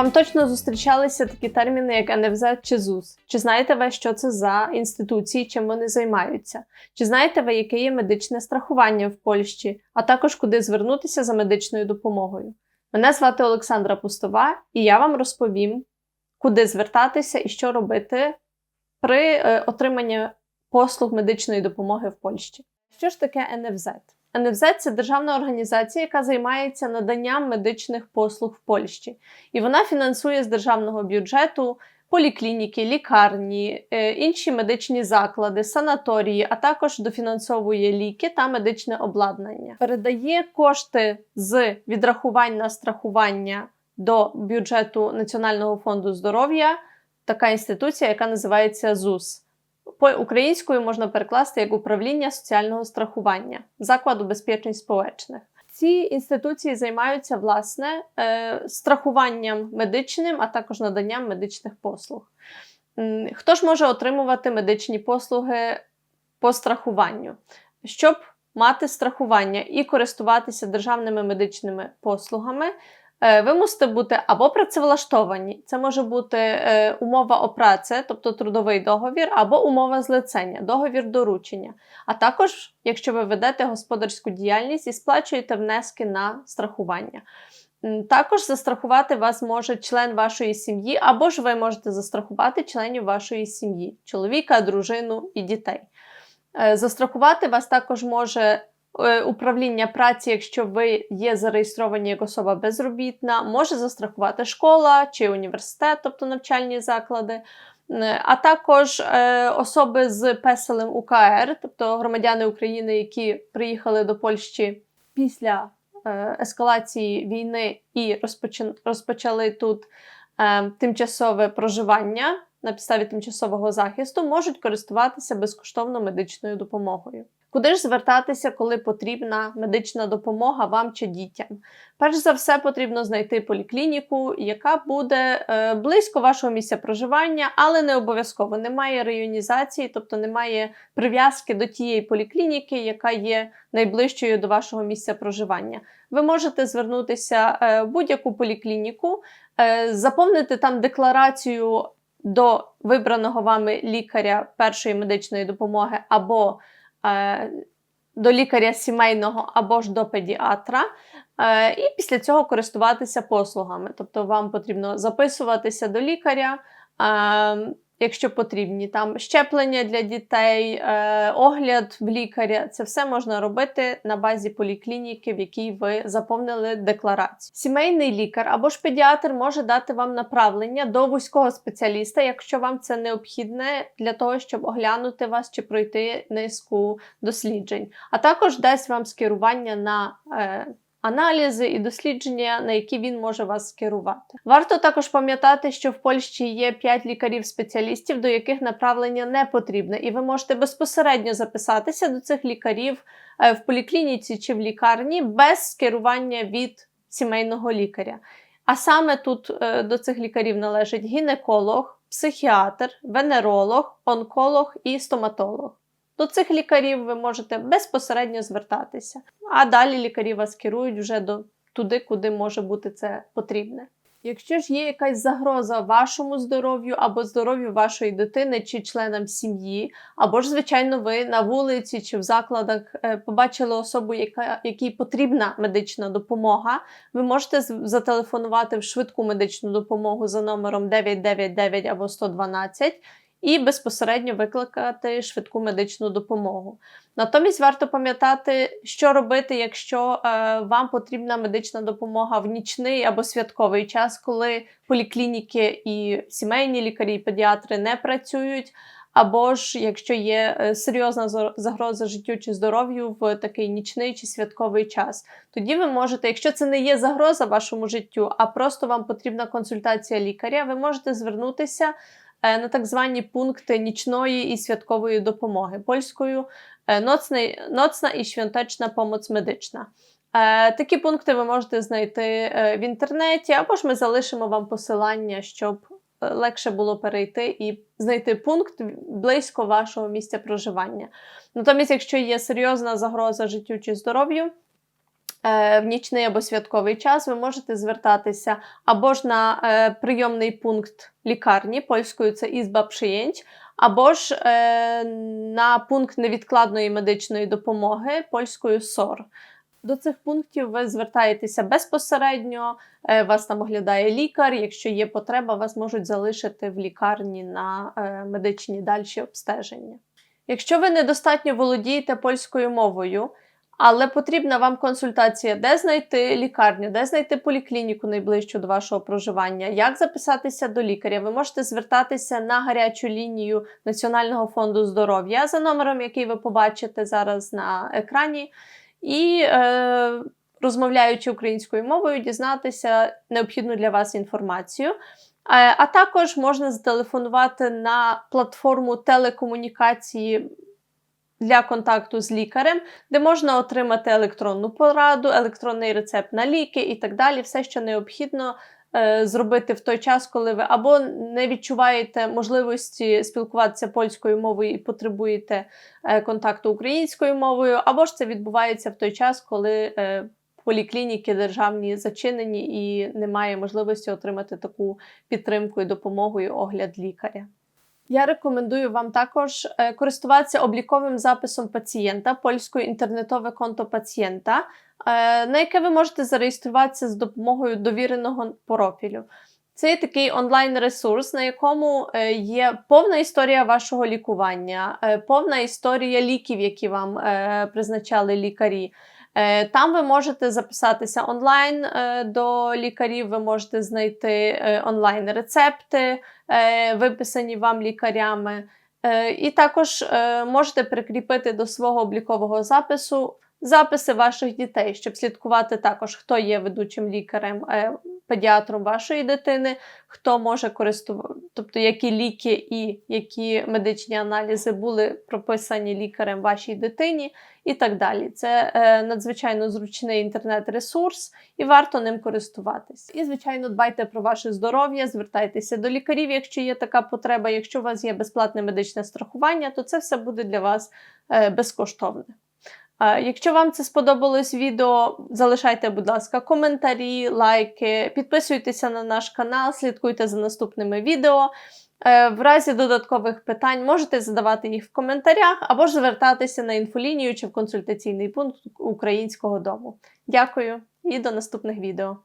Вам точно зустрічалися такі терміни, як НФЗ чи ЗУС. Чи знаєте ви, що це за інституції, чим вони займаються? Чи знаєте ви, яке є медичне страхування в Польщі, а також куди звернутися за медичною допомогою? Мене звати Олександра Пустова, і я вам розповім, куди звертатися і що робити при е, отриманні послуг медичної допомоги в Польщі. Що ж таке НФЗ? НФЗ це державна організація, яка займається наданням медичних послуг в Польщі, і вона фінансує з державного бюджету поліклініки, лікарні, е, інші медичні заклади, санаторії, а також дофінансовує ліки та медичне обладнання. Передає кошти з відрахувань на страхування до бюджету Національного фонду здоров'я. Така інституція, яка називається ЗУС. Українською можна перекласти як управління соціального страхування закладу безпечень споречних. Ці інституції займаються власне е, страхуванням медичним, а також наданням медичних послуг. Хто ж може отримувати медичні послуги по страхуванню? Щоб мати страхування і користуватися державними медичними послугами, Ви мусите бути або працевлаштовані, це може бути е, умова о тобто трудовий договір, або умова злицення, договір доручення. А також, якщо ви ведете господарську діяльність і сплачуєте внески на страхування. Також застрахувати вас може член вашої сім'ї, або ж ви можете застрахувати членів вашої сім'ї, чоловіка, дружину і дітей. Е, Застрахувати вас також може е, управління праці, якщо ви є зареєстровані як особа безробітна, може застрахувати школа чи університет, тобто навчальні заклади. Е, А також е, особи з песелем УКР, тобто громадяни України, які приїхали до Польщі після е, ескалації війни і розпочали тут е, тимчасове проживання на підставі тимчасового захисту, можуть користуватися безкоштовно медичною допомогою. Куди ж звертатися, коли потрібна медична допомога вам чи дітям? Перш за все, потрібно знайти поліклініку, яка буде е, близько вашого місця проживання, але не обов'язково немає районізації, тобто немає прив'язки до тієї поліклініки, яка є найближчою до вашого місця проживання. Ви можете звернутися е, в будь-яку поліклініку, е, заповнити там декларацію до вибраного вами лікаря першої медичної допомоги або до лікаря сімейного або ж до педіатра, е, і після цього користуватися послугами. Тобто вам потрібно записуватися до лікаря, е, якщо потрібні там щеплення для дітей, е, огляд в лікаря. Це все можна робити на базі поліклініки, в якій ви заповнили декларацію. Сімейний лікар або ж педіатр може дати вам направлення до вузького спеціаліста, якщо вам це необхідне для того, щоб оглянути вас чи пройти низку досліджень, а також дасть вам скерування на е, аналізи і дослідження, на які він може вас скерувати. Варто також пам'ятати, що в Польщі є 5 лікарів-спеціалістів, до яких направлення не потрібне, і ви можете безпосередньо записатися до цих лікарів е, в поліклініці чи в лікарні без скерування від сімейного лікаря. А саме тут е, до цих лікарів належить гінеколог, психіатр, венеролог, онколог і стоматолог. До цих лікарів ви можете безпосередньо звертатися, а далі лікарі вас керують вже до туди, куди може бути це потрібне. Якщо ж є якась загроза вашому здоров'ю або здоров'ю вашої дитини чи членам сім'ї, або ж, звичайно, ви на вулиці чи в закладах е, побачили особу, яка, якій потрібна медична допомога, ви можете зателефонувати в швидку медичну допомогу за номером 999 або 112 і безпосередньо викликати швидку медичну допомогу. Натомість варто пам'ятати, що робити, якщо е, вам потрібна медична допомога в нічний або святковий час, коли поліклініки і сімейні лікарі, і педіатри не працюють. Або ж якщо є е, серйозна загроза життю чи здоров'ю в такий нічний чи святковий час, тоді ви можете, якщо це не є загроза вашому життю, а просто вам потрібна консультація лікаря, ви можете звернутися на так звані пункти нічної і святкової допомоги польською е, ноцна і świąteczna pomoc медична. Е, Такі пункти ви можете знайти е, в інтернеті, або ж ми залишимо вам посилання, щоб е, легше було перейти і знайти пункт близько вашого місця проживання. Натомість, якщо є серйозна загроза життю чи здоров'ю, е, в нічний або святковий час, ви можете звертатися або ж на е, прийомний пункт лікарні, польською це ізба przyjęć, або ж е, на пункт невідкладної медичної допомоги польською СОР. До цих пунктів ви звертаєтеся безпосередньо, е, вас там оглядає лікар. Якщо є потреба, вас можуть залишити в лікарні на е, медичні дальші обстеження. Якщо ви недостатньо володієте польською мовою, але потрібна вам консультація, де знайти лікарню, де знайти поліклініку найближчу до вашого проживання, як записатися до лікаря, ви можете звертатися на гарячу лінію Національного фонду здоров'я за номером, який ви побачите зараз на екрані, і е, розмовляючи українською мовою, дізнатися необхідну для вас інформацію. Е, А також можна зателефонувати на платформу телекомунікації для контакту з лікарем, де можна отримати електронну пораду, електронний рецепт на ліки і так далі, все, що необхідно е, зробити в той час, коли ви або не відчуваєте можливості спілкуватися польською мовою і потребуєте е, контакту українською мовою, або ж це відбувається в той час, коли е, поліклініки державні зачинені і немає можливості отримати таку підтримку і допомогу і огляд лікаря. Я рекомендую вам також е, користуватися обліковим записом пацієнта, польською інтернетове конто пацієнта, е, на яке ви можете зареєструватися з допомогою довіреного профілю. Це є такий онлайн-ресурс, на якому е, є повна історія вашого лікування, повна історія ліків, які вам призначали лікарі. Е, Там ви можете записатися онлайн е, до лікарів, ви можете знайти е, онлайн рецепти, виписані вам лікарями. І також можете прикріпити до свого облікового запису записи ваших дітей, щоб слідкувати також, хто є ведучим лікарем, педіатром вашої дитини, хто може користуватися, тобто які ліки і які медичні аналізи були прописані лікарем вашій дитині, і так далі. Це е, надзвичайно зручний інтернет-ресурс і варто ним користуватись. І, звичайно, дбайте про ваше здоров'я, звертайтеся до лікарів, якщо є така потреба. Якщо у вас є безплатне медичне страхування, то це все буде для вас е, безкоштовне. Якщо вам це сподобалось відео, залишайте, будь ласка, коментарі, лайки, підписуйтеся на наш канал, слідкуйте за наступними відео. Е, В разі додаткових питань можете задавати їх в коментарях або ж звертатися на інфолінію чи в консультаційний пункт Українського дому. Дякую і до наступних відео.